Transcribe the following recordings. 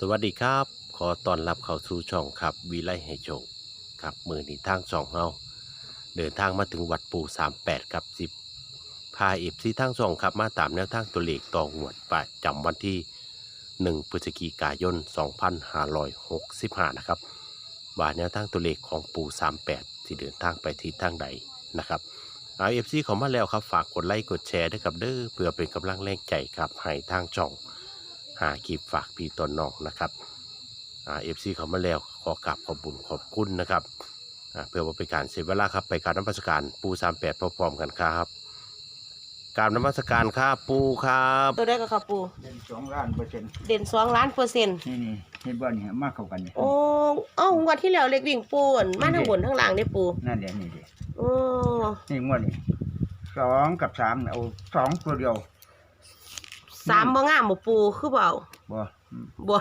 สวัสดีครับ ขอต้อนรับเข้าสู่ช่องครับวิไลให้โชคครับมือนี้ทางช่องเฮาเดินทางมาถึงวัดปู38ครับสิบพาเอฟซีทางช่องครับมาตามแนวทางตัวเลขต่องวดประจำวันที่ 1พฤศจิกายน 2565 นะครับว่าแนวทางตัวเลขของปู38ที่เดินทางไปทิศทางใดนะครับเอาเอฟซีเขามาแล้วครับฝากกดไลค์กดแชร์ด้วยครับเด้อเพื่อเป็นกำลังแรงใจครับให้ทางช่อง หาคลิปฝากพี่ต้นน้องนะครับอ่าเอฟซีเขามาแล้วขอกราบขอบบุญขอบคุณนะครับอ่าเพื่อว่าเป็นการเสียเวลาครับไปการนมัสการปูสามแปดพร้อมๆกันครับกราบนมัสการครับปูครับ ตัวได้ก็ค่ะปูเป็นสองล้านเปอร์เซ็นต์เด่นสองล้านเปอร์เซ็นต์นี่นี่เห็นบ่เนี่ยมากเข้ากันเนี่ยโอ้เอ้างวันที่แล้วเล็กวิ่งปูอั่นมาทั้งบนทั้งล่างได้ปูนั่นเดี๋ยวนี่เดี๋ยวโอ้นี่งวดนี่สองกับสามเอาสองตัวเดียว สามบ่งามบ่ปูคือเปล่าบ่บ่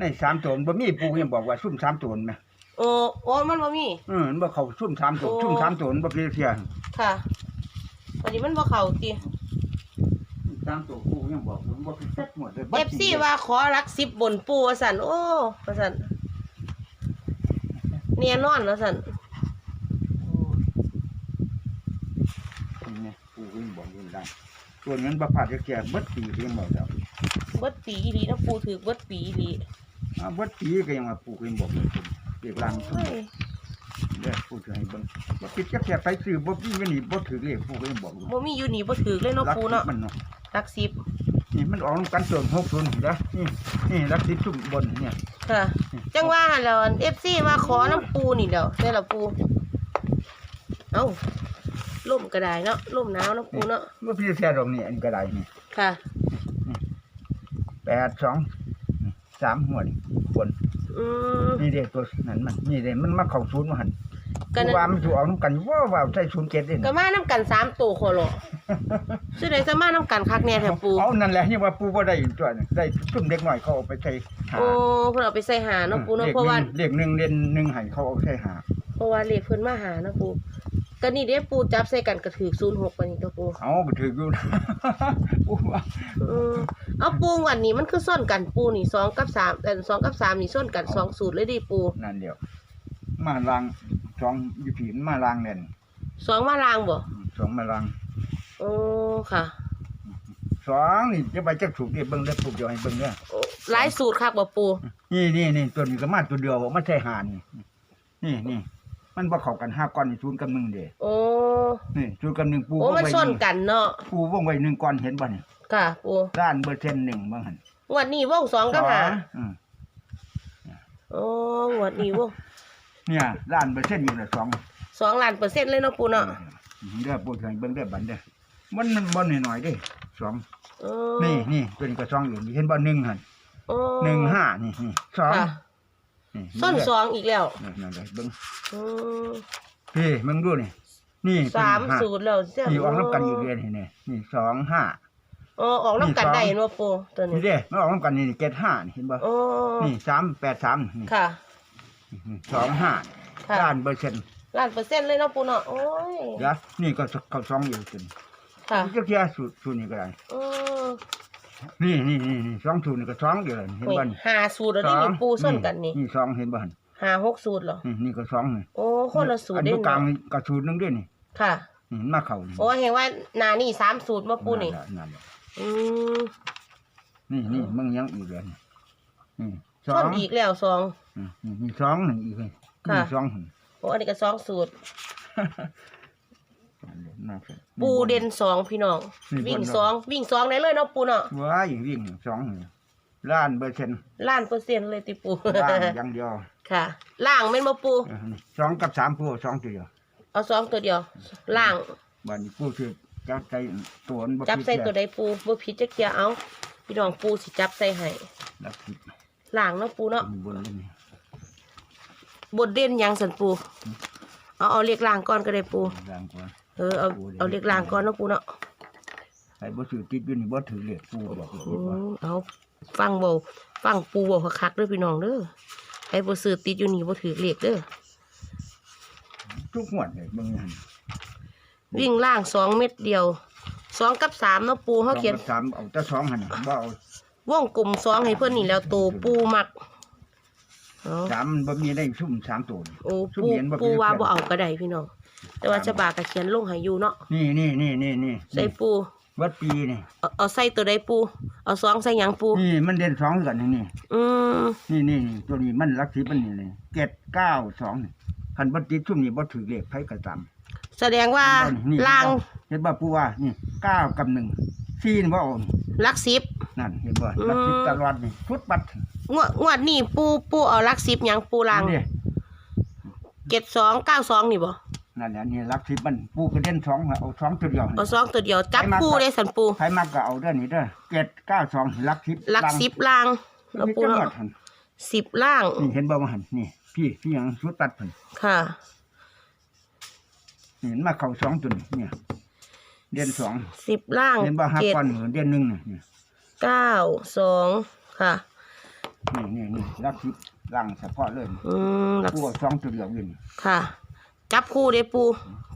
ในสามตัวบ่มีปูยังบอกว่าซุ่มสามตัวไหมโอ้โอ้มันบ่มี เออมันบ่เข้าซุ่มสามตัวโอ้ ซุ่มสามตัวมันบ่เพียเพียค่ะวันนี้มันบ่เข้าติสามตัวปูยังบอกมันบ่เสร็จหมดเลย FC ว่าขอรักสิบบนปูว่าซั่นโอ้ว่าซั่นเนียนอนว่าซั่นนี่ไงปูยังบอกอยู่ได้ ส่วนเงินบ่พลาดจะแก่เบิดปีก็ยังบอกแล้วเบิดปีอีหลีนะปูถือเบิดปีอีหลีอ่าเบิดปีก็ยังมาปูก็ยังบอกอยู่เรียกลางซุ่มเฮ้ยเด้อปูจะให้เบิ่งบ่คิดจะแก่ไปซื้อบ่มีเงินนี่บ่ถือเลขปูก็ยังบอกอยู่บ่มีอยู่นี่บ่ถือเลยเนาะรักปูเนาะมันเนาะรักสิบนี่มันออกนำกันเติมหกศูนย์นะนี่นี่รักสิบสุ่มบนเนี่ยค่ะจังว่าหั่นแล้วเอฟซีมาขอน้ำปูนี่เดี๋ยวได้ละปูเอ้า ล่มก็ได้เนาะล่มหนาวน้ำปูเนาะว่าพี่แท้ตรงนี้อันก็ได้นี่ค่ะแปดสองนี่สามหัวนี่บนอืมนี่เด็กตัวนั้นมันนี่เด็กมันมาเข้าศูนย์มาหันก็กูนั่ว่านมันถูกออกนำกันว่าว่าใส่ศูนย์เจ็ดเองก็มาน้ำกันสามตัวโคโลชื่อใดจะมาน้ำกันคักแน่แถวปูเอานั่นแหละนี่ว่าปูบ่ได้ตัวนึงได้ซุ่มเด็กหน่อยเขาเอาไปใส่หาโอ้เพิ่นเอาไปใส่หาเนาะปูเนาะเพราะว่าเด็กหนึ่งเด่นหนึ่งให้เขาเอาใส่หาเพราะว่าเลขเพิ่นมาหาเนาะปู ก็นี่เด้ปูจับใส่กันก็ถือ06ปานนี้ตัวปูเอาก็ถืออยู่นะปูว่าอืมเอาปูวันนี้มันคือส้นกันปูนี่สองกับสามแต่สองกับสามนี่ส้นกันสองสูตรเลยดิปูนั่นเดียว มาลางสองอยู่ผีมันมาลางเน่นสองมาลางบ่สองมาลางโอ้ค่ะสองนี่จะไปจักถูกเดียเบิ่งได้ผูกเดียวให้เบิ่งเด้อโอ้หลายสูตรคักบ่ปูนี่นี่นี่ตัวนี้ก็มาตัวเดียวมันใช่หานี่นี่นี่ มันบ่เข้ากันห้าก้อนนี่ศูนย์กับหนึ่งเด้โอ้นี่ศูนย์กับหนึ่งปูโอ้วงมันไว้ส้นหนึ่งกันเนาะปูวงไว้หนึ่งก้อนเห็นบ่เนี่ยค่ะปูด้านเบอร์เซ็นต์หนึ่งบางหันงวดนี้วงสองกับหาอืมโอ้งวดนี้วงเนี่ยด้านเบอร์เซ็นต์อยู่น่ะสองสองล้านเปอร์เซ็นต์เลยเนาะปูเนาะเด้อปูให้เบิ่งได้อบัดเด้อมันมันบ่หน่อยๆเด้สองโอ้นี่นี่ตัวนี้ก็สองอยู่นี่เห็นบ่หนึ่งหันโอ้หนึ่งห้านี่นี่สองค่ะนี่ ส้นสองอีกแล้วนี่นั่นเลยเบิ่งอืมพี่มึงดูนี่นี่สามห้สูตรแล้วเสียนี่ออกน้ำกันอยู่เรียนนี่นี่นี่สองห้าโอ้ออกน้ำกันได้เนาะปูตัวนี่นี้เด้มันออกน้ำกันนี่เกตห้านี่เห็นบ่โอ้นี่สามแปดสามนี่ค่ะนี่สองห้าค่ะ ด้านเปอร์เซ็นต์ล้านเปอร์เซ็นต์เลยเนาะปูเนาะโอ้ยเดี๋ยวนี่ก็เขาสองอยู่จนค่ะเจ้าเทียสูตรสูตรนี่ก็ได้อืม นี่นี่นี่นี่สองสูตรนี่ก็สองอยู่เลยเห็นโอ้ยบ่นี่หาสูตรแล้วนี่นี่ปูส้นกันนี่นี่สองเห็นบ่นี่หาหกสูตรเหรอนี่นี่ก็สองนี่โอ้คนละสูตรอันเด้ตรงกลางเนาะนี่ก็สูตรหนึงด้วยนี่ค่ะนี่มันมาเข้านี่โอ้เห็นว่านานี่สามสูตรมาปูนี่ นั่นแหละนั่นแหละอืมนี่นี่มึงยังอีกเลยนี่สอส้นงอีกแล้วสอง อืมนี่นี่สองหนึ่งอีกเลยค่ะ นี่สองหนึ่งโอ้อันนี้ก็สองสูตร น่าสนปูเด่นสองพี่น้องนี่วิ่งบนเนาะสองวิ่งสองได้เลยเนาะปูเนาะว้ายวิ่งสองหนึ่งล้านเปอร์เซ็นต์ล้านเปอร์เซ็นต์เลยติปูล้านอย่างเดียวค่ะ ล่างแม่นบ่ปูเออนี่สองกับสามปูสองตัวเดียวเอาสองตัวเดียวล่างบันนี้ปูคือจับใจตัวมันจับใส่ผิดตัวใดปูบ่ผิดจักเทียเอาพี่น้องปูสิจับใส่ให้แล้วผิดล่างเนาะปูเนาะบนเลยนี่บทเด่นหยังสันปูเอาเอาเรียกล่างก่อนก็ได้ปูร่างกว่าเออเอาเอาเรียกล่างก่อนเนาะปูเนาะไอ้บ่ถือติดอยู่นี่บ่ถือเหล็กปูบอกอืมเอาฟังเบาฟังปูเบาคักๆเด้อพี่น้องเด้อให้บ่ซื้อติดอยู่นี่บ่ถือเลขเด้อทุกหวดเลยเบิ่งนั่นวิ่งล่างสองเม็ดเดียวสองกับสามเนาะปูเขาเขียน สองกับสามเอาแต่สองหั่นน่ะบ่เอาวงกลมสองให้เพื่อนนี่แล้วตัวปูมักเอาสามมันบ่มีได้ชุ่มสามตัวนี่ โอ้ซุ่มปูเห็นบ่ปูเป็นว่าเพื่บ่อนเอาก็ได้พี่น้อง แต่ว่าจะบากกะเขียนลงให้อยู่เนาะนี่นี่นี่นี่นี่ใส่ปูวัดปีนี่เอาเอาใส่ตัวใดปู เอาสองใส่หยังปู นี่มันเด่นสองกันนี่นี่อืมนี่นี่นี่ตัวนี้มันรักสีมันนี่เลยเจ็ดเก้าสองนี่คันบัติดชุ่มนี่บ่ถือเลขไผกระตำ แสดงว่านี่ล่างเห็นบ่ปูว่านี่เก้ากับหนึ่งสี่นี่บ่เอานี่ลักสิบ นั่นเห็นบ่อืมรักสีตลอดนี่ชุดบัตรงวดงวดนี่ปูปูเอาลักสิบหยังปูล่างนี่เจ็ดสองเก้าสองนี่บ่ นั่นแหละนี่รักสีมันปูกระเด็นสองเอาสองตัวเดียวเอาสองตัวเดียวจับให้มาปูก่อนได้สันปูใครมักก็เอาเด้อนี่เด้อเจ็ดเก้าสองรักสิบลักสิบล่างแล้แล้ววปูปูเนาะเนาะสิบล่างนี่เห็นบ่ว่าหันนี่ พี่พี่หยังชุดตัดเพิ่นค่ะนี่เห็นมาเข้าสองตัวนี่เนี่ย เดือนสองสิบล่างเห็นบ่ห้าเจ็ดก้อนเดือนหนึ่งนี่นี่เก้าสองค่ะนี่นี่นี่รักสิบร่างเฉพาะเลยอืมลักปูเอาสองตัวเดียวอยู่นี่ค่ะ จับคู่เด้ปู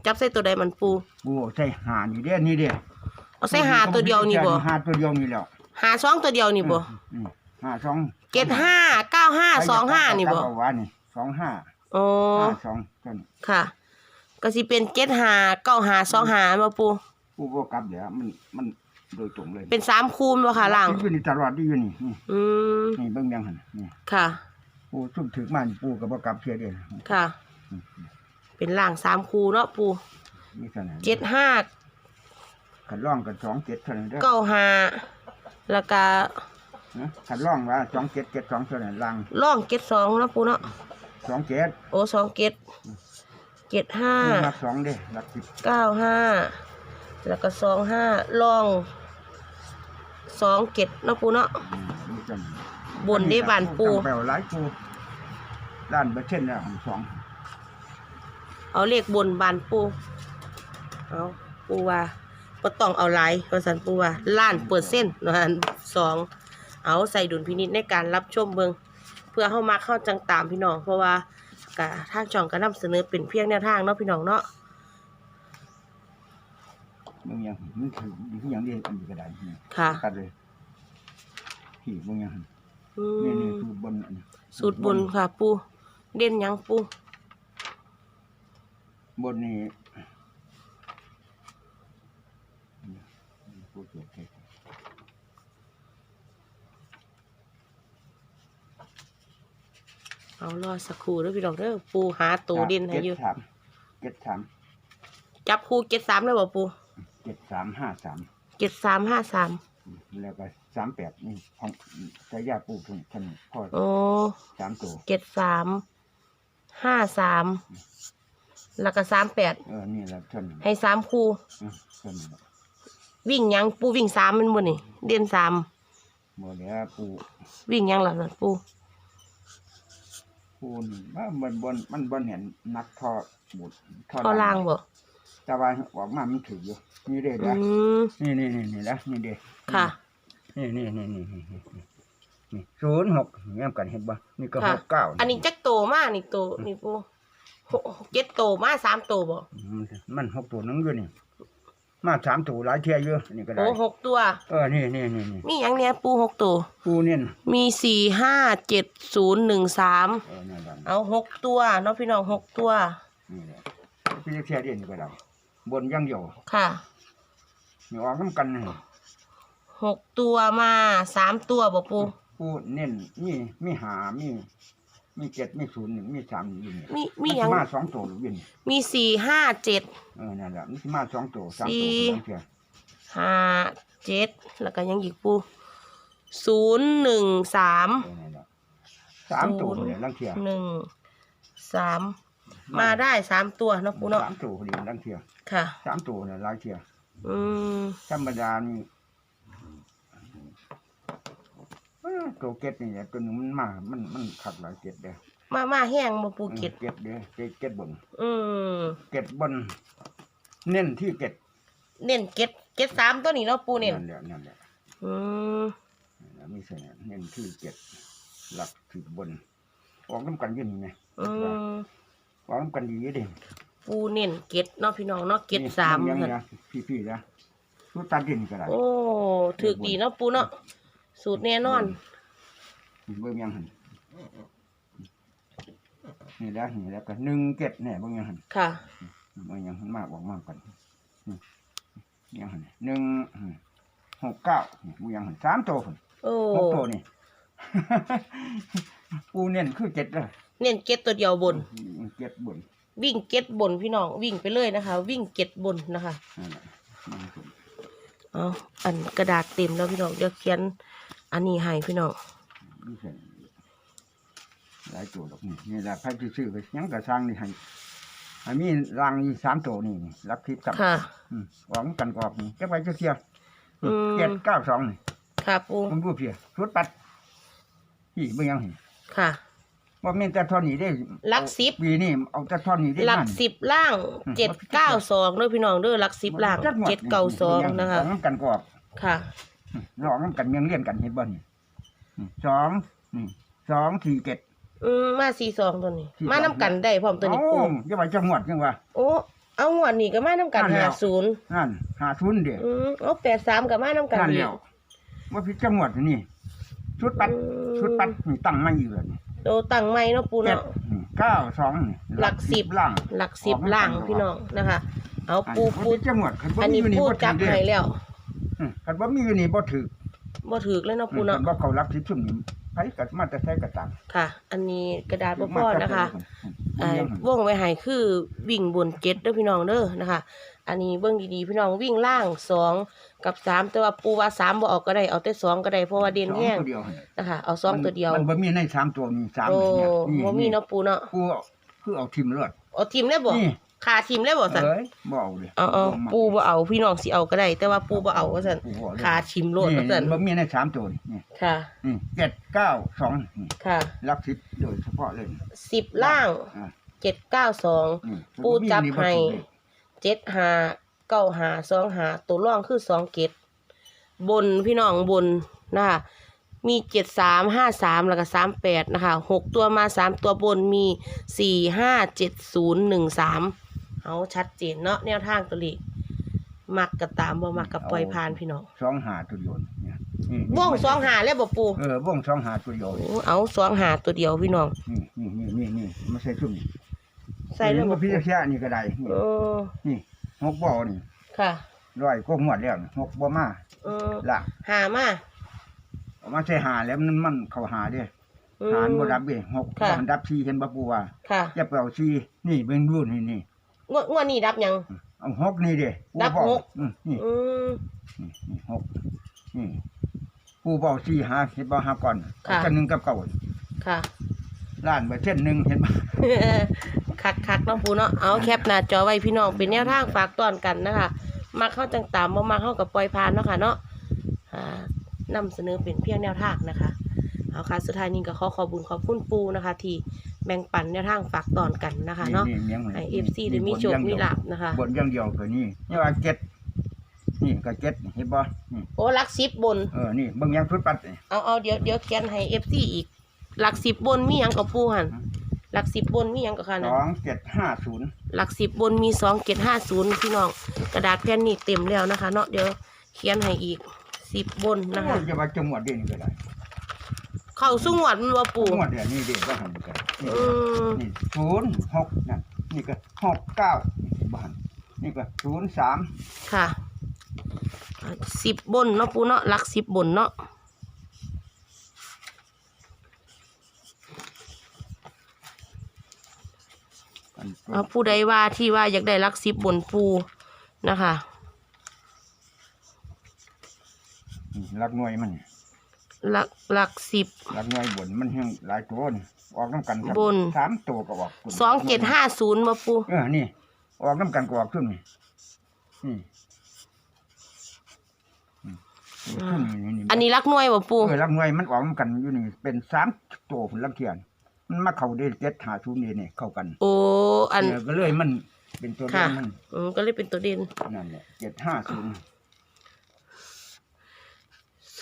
จับใส่ตัวใดมันปูปูเอาใส่หานี่เด้อนี่เด้อเอาใส่หาตัวเดียวนี่บ่หาตัวเดียวนี่แล้วหาสองตัวเดียวนี่บ่อืมหาสองเจ็ดห้าเก้าห้าสองห้านี่บ่เอาว่านี่สองห้าโอ้ห้าสองตัวนี้ค่ะ ก็สิเป็นเจ็ดหาเก้าหาสองหามาปูปูบ่กลับเดี๋ยวมันมันโดยตรงเลย เป็นสามคูณบ่ค่ะล่างอยู่นี่ตลอดที่อยู่นี่นี่อืมนี่เบิ่งยังหั่นนี่ค่ะปูซุ่มถึกมานี่ปูก็บ่กลับเสียเด้อค่ะ เป็นล่างสามคูเนาะปูนี่เท่านั้นเจ็ดห้าขันร่องกันสองเจ็ดเท่านั้นเด้อเก้าหาแล้วก็นะขันร่องว่าสองเจ็ดเจ็ดสองเท่านั้นลังล่องเจ็ดสองเนาะปูเนาะสองเจ็ดโอ้สองเจ็ดเจ็ดห้านี่รักสองเด้อรักสิบเก้าห้าแล้วก็สองห้าล่องสองเจ็ดเนาะปูเนาะอืมนี่จังบนได้บานปู ตั้งแปลว่าหลายปูด้านเบอร์เช่นแล้วของสอง เอาเลขบนบานปูเอาปูว่าก็ต้องเอาหลายเพราะสันปูว่าล้านเปอร์เซ็นต์นะฮะสองเอาใส่ดุลพินิจในการรับชมเบิงเพื่อเข้ามาเข้าจังตามพี่น้องเพราะว่ากะทางช่องก็นำเสนอเป็นเพียงแนวทางเนาะพี่น้องเนาะมึงยังมันถือดีที่ยังเรียนอันนี้ก็ได้นี่ค่ะตัดเลยพี่มึงยังอืนี่นี่มสูตรบนอันนี้สูตรบนค่ะ ปูเด่นหยังปู บนนี่ปูเจ็ดเจ็ดเอารอสักครู่เด้อพี่น้องเด้อปูหาตัวเด่นให้อยู่เจ็ดสามเจ็ดสามจับคู่เจ็ดสามเลยบ่ปูเจ็ดสามห้าสามเจ็ดสามห้าสามแล้วก็สามแปดนี่ของใช้ยาปูทุนท่านพ่อโอ้สามตัวเจ็ดสามห้าสาม แล้วก็สามแปดเออนี่แหละท่านให้สามคู่ท่านวิ่งหยังปูวิ่งสามแมันบ่นี่เด่นสามหมดแล้วปูวิ่งหยังล่ะนั่นปูปูนี่ว่ามันบนมันบนเห็นนักทอบุดข้อล่างบ่แต่ว่าออกมามันถืออยู่นี่เด้อืเด้อมนี่นี่นี่นี่ละนี่เด้ค่ะ นี่นี่นี่นี่นี่นี่นี่ศูนย์หกแง้มกันเห็นบ่นี่ก็ค่ะ หกเก้าอันนี้จักโตมากนี่โตนี่ปู หกเจ็ดโตมาสามโตบ่มันมันหกตัวหนึงอยู่นี่ มาสามตัวหลายเที่ยอยู่อันนี่ก็ได้โอ้หกตัว เออนี่นี่นี่นี่มีหยังเนี้ยปูหกโตปูเนี่ยน่ะมีสี่ห้าเจ็ดศูนย์หนึ่งสามเออนั่นแหละเอาหกตัวเนาะพี่น้องหกตัว นี่แหละพี่เที่ยเดียนนี่ก็ได้บนอยังเดียวค่ะนี่ออกน้ำกันนี่หกตัวมาสามตัวบ่ปูปูเน้นมีมีหามี มีเจ็ดมีศูนย์หนึ่งมีสามอยู่นี่มีมีนหยังสิมาสองตัวหรือวินมีสี่ห้าเจ็ด เออนั่นแหละมันสิมาสองตัวสามสี่ตัวสองเที่ยห้าเจ็ดแล้วก็ยังอีกปูศูนย์หนึ่งสามเออนั่นแหละสามตัวเนี่ยลังเที่ยหนึ่งสามมาได้สามตัวเนาะปูเนาะสามตัวพอดีลังเที่ยค่ะ สามตัวเนี่ยหลายเที่ยอืมธรรมดานี่เอ้อ ตัวเก็ดนี่แหละตัวหนึงมันมา มันมันขัดหลายเก็ดเด้อมามาแห้งมาปูเก็ดเก็ดเด้อเก็ดเก็ดบนอืมเก็ดบน เน้นที่เก็ดเน้นเก็ดเก็ดสามตัวนี้เนาะปูเน้นนแหละนั่นแหละอืมนั่นแหละมีเสน่ห์เน้นที่เก็ดหลักที่บนออกน้ำกันอยืนไงอืมออกน้ำกันดีเด้ปูเน้นเก็ดเนาะพี่น้องเนาะเก็ดสามยังค่ะนะพี่ๆนะทุกตัดดินก็ได้โอ้ถือดีเนาะปูเนาะ สูตรแน่นอนเบิ่งยังหันนี่แล้วนี่แล้วก็หนึ่งเจ็ดเนี่ยเบิ่งยังหันค่ะ เบิ่งยังหันมากบอกมากกันนี่ยังหันหนึ่งหกเก้านี่เบิ่งยังหันสามตัวพุ่นโอ้หกตัวนี่ ปูเน้นคือเจ็ดเลยเน้นเก็ตตัวเดียวบนเจ็ดบน วิ่งเก็ตบนพี่น้องวิ่งไปเลยนะคะ วิ่งเก็ตบนนะคะนั่นแหละนั่นคือเอาอันกระดาษเต็มแล้วพี่น้องเดี๋ยวเขียน อันนี้ให้พี่น้องนี่เส้นหลายตัวดอกนี่นี่แหละพระที่ซื้อไปยังกระซังนี่ให้ให้มีรางนี่สามตัวนี่นี่รักทิพย์กับค่ะอืมหวังกันกรอบนี่จะไปเชียวอืมเจ็ดเก้าสองนี่ค่ะปูผมดูเพียชุดปัดพี่เบิ่งยังเห็นค่ะว่าแม่นแต่ท่อนนี้ได้ลักสิบปีนี้เอาแต่ท่อนนี้ได้หลักนั่นสิบล่างอืม เจ็ดเก้าสองด้วยพี่น้องเด้อหลักสิบล่างจัหมดเจ็ดเก้าสองนะคะ หวังกันกรอบ ค่ะห ลอกกันเมียงเลี่ยนกันเห็นบ่นี่อืมสองนี่สองสี่เจ็ด อืมมาสี่สองตัวนี้ สี่สอง มาน้ำกันได้พร้อมตัวนี้เอ้าปูจะไปจังหวัดจังว่าโอ้เอาหวดนี่ก็มาน้ำกันนั่นแหหาละศูนย์นั่นหาทุนเดียวอืมเอาแปดสามกับมาน้ำกันนั่นอีแล้กวว่าพิจังหวัดนี่ชุดปัดอืม ชุดปัดนี่ตั้งมาอยู่เลยนี่โตตั้งไม่เนาะปูเจ็ดเนาะ นี่เก้าสองนี่หลักสิบ ล่าง หลักสิบล่างพี่น้องนะคะ เอาปูปู อันนี้จังหวัดคันบ่อันมีนี้อยู่นี่ปูบ่จัถืบอเด้ให้แล้วอืม คันบ่มีอยู่นี่บ่ถือบ่ถือเลยเนาะปูคัเนาะนบ่เขารับสิซุ่มนี่ไผก็มาแต่ใช้กระตังค่ะ อันนี้กระดาษบ่พอนะคะอือ่ามวงไว้ให้คือวิ่งบนเจ็ดเด้อพี่น้องเด้อนะคะ อันนี้เบิ่งดีๆพี่น้องวิ่งล่างสองกับสามแต่ว่าปูว่าสามบ่ออกก็ได้เอาแต่สองก็ได้เพราะว่าเด่นแห้งสอตัวเดียวหั่นนะคะเอาสองตัวเดียวมันบ่มีในสามตัวมีสามโอ้เนี่ยนี่บ่มีเนาะปูเนาะปูคือเอาทิมเลือดเอาทีมเลยบ่นี่ ขาทีมเลยบ่ซั่นเอ้ยบ่เอาเลยเอาเอาปูบ่เอาพี่น้องสิเอาก็ได้ แต่ว่าปูบ่เอาว่าซั่นปูบ่เอเลยขาทีมโลดนี่ว่าซั่นบ่มีในสามตัวนี่นี่ค่ะ นี่เจ็ดเก้าสองนี่ค่ะรักสิบโดยเฉพาะเลยสิบล่างอ่าเจ็ดเก้าสอง นี่ปูจับให้บ่มีนี่บ่ถูกเลยเจ็ดหาเก้าหาสองหาตัวร่องคือสองเกตบนพี่น้องบนนะคะมีเจ็ดสามห้าสามแล้วก็สามแปดนะคะหกตัวมาสามตัวบนมีสี่ห้าเจ็ดศูนย์หนึ่งสาม เอาชัดเจนเนาะแนวทางตัวเลขมักกับตามบ่มักกับปล่อยผ่านพี่น้องสองหาตัวเดียวเนี่ยนี่ว่องสองหาแล้วบ่ปูเออว่องสองหาตัวเดียวโอ้เอาสองหาตัวเดียวพี่น้อง นี่นี่นี่นี่นี่ไม่ใช่ซุ่มนี่ใส่แล้วนี่บ่บ่พิปูจารณานี่ก็ได้นี่เออนี่หกบ่อนี่ค่ะ ร้อยก็หมดแล้วนี่หกบ่มาเออละหามาเอามาใส่หาแล้วมันมันเข้าหาเด้อืม หารบ่ดับเด้หกค่ะ บ่ดับสี่เห็นบ่ปูว่าค่ะ อย่าไปเอาสี่นี่เบิ่งดูนี่นี่ งวดงวดนี้รับยัง เอาหกนี่เด้ปูดับบอกหกอืมนี่อืม นี่นี่หกนี่ปูบอกสี่หาเห็นบ่หาก่อนค่ะจันหนึงกับเก่าค่ะ ล้านเปอร์เซ็นต์หนึงเห็นบ่ คักคักๆเน้องปูเนาะเอาแคปหน้าจอไว้พี่น้องเป็นแนวทางฝากตอนกันนะคะมาเข้าจังตามบ่มาเข้ากับปล่อยพานเนาะค่ะเนาะอ่านำเสนอเป็นเพียงแนวทางนะคะ เอาค่ะสุดท้ายนี้ก็ขอขอบคุญขอบคุณปูนะคะ ที่ แบ่งปันแนวทางฝากตอนกันนะคะเนาะนี่ลี้ยงว้ให้เอฟซีได้มีโชคมีลาบนะคะ บนอย่างเดียวก็นี่นี่ว่าเจ็ดนี่ก็เจ็ดเห็นบ่นี่โอ้ลักสิบบนเออนี่เบิ่งยังชุดปัดนี่เอาเอาเดี๋ยวเดี๋ยวเขียนให้เอฟซีอีกหลักสิบบนมีหยังกับปูหันหลักสิบบนมีหยังกับค่ะสนะองเจ็ดห้าศูนย์หลักสิบบนมีสองเจ็ดห้าศูนย์พี่น้องกระดาษแผ่นนี้เต็มแล้วนะคะ เนาะเดี๋ยวเขียนให้อีกสิบบนนะคะจะว่าจังหวัดเด่นก็ได้ เข้าสุ่งหวัดมันว่าปูจังหวัดเด่นนี่เด่นก็หันกันนี่อืมนี่ศูนย์หกนั่นนี่ก็หกเก้านี่บ้านนี่ก็ศูนย์สามค่ะสิบบนเนาะปูเนาะหลักสิบบนเนาะอันเอาผู้ใดว่าที่ว่าอยากได้หลักสิบบนปูนะคะรักหน่วยมัน หลักหลักสิบรักหน่วยบนมันยังหลายตัวนี่ออกน้ำกันครับบน สามตัวก็ออกสองเจ็ดห้าศูนย์มาปูเออนี่ ออกน้ำกันก็ออกขึ้นนี่นี่อืมขึ้นนี่นี่อันนี้หลักหน่วยบ่ปูเออรักหน่วยมันออกน้ำกันอยู่นี่เป็นสามตัวผลลักเทียนมันมาเข้าได้เจ็ดหาศูนย์นี่นี่เข้ากันโอ้อัน เออก็เลยมันเป็นตัวเดียค่ะวมันอืมก็เลยเป็นตัวเด่นนั่นแหละเจ็ดห้าศูนย์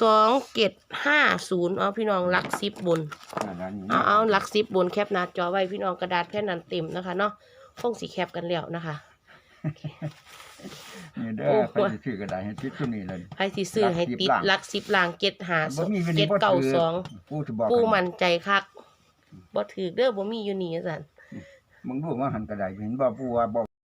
สองเจ็ดห้าศูนย์เอาพี่น้องหลักสิบบนนั่นแหละนี่เอาเอาหลักสิบบนแคปหน้าจอไว้พี่น้องกระดาษแผ่นนั้นเต็มนะคะเนาะคงสีแคปกันแล้วนะคะ นี่เด้โอ้อโหไปซื้อก็ได้ให้ติดตัวนี้เลย ใครสิซื้อให้ติดหหลัลักกสิสิบบล้าล้านงเก็ดหาบ่มีวันเก็นี้ดบ่เก่าถือ สองปูสิบอกปูให้มั่นใจคักบ่ถือเด้อบ่มีอยู่นี่สั่นมึงรู้ว่าหันกระไดเห็นบ่ปูว่าบอก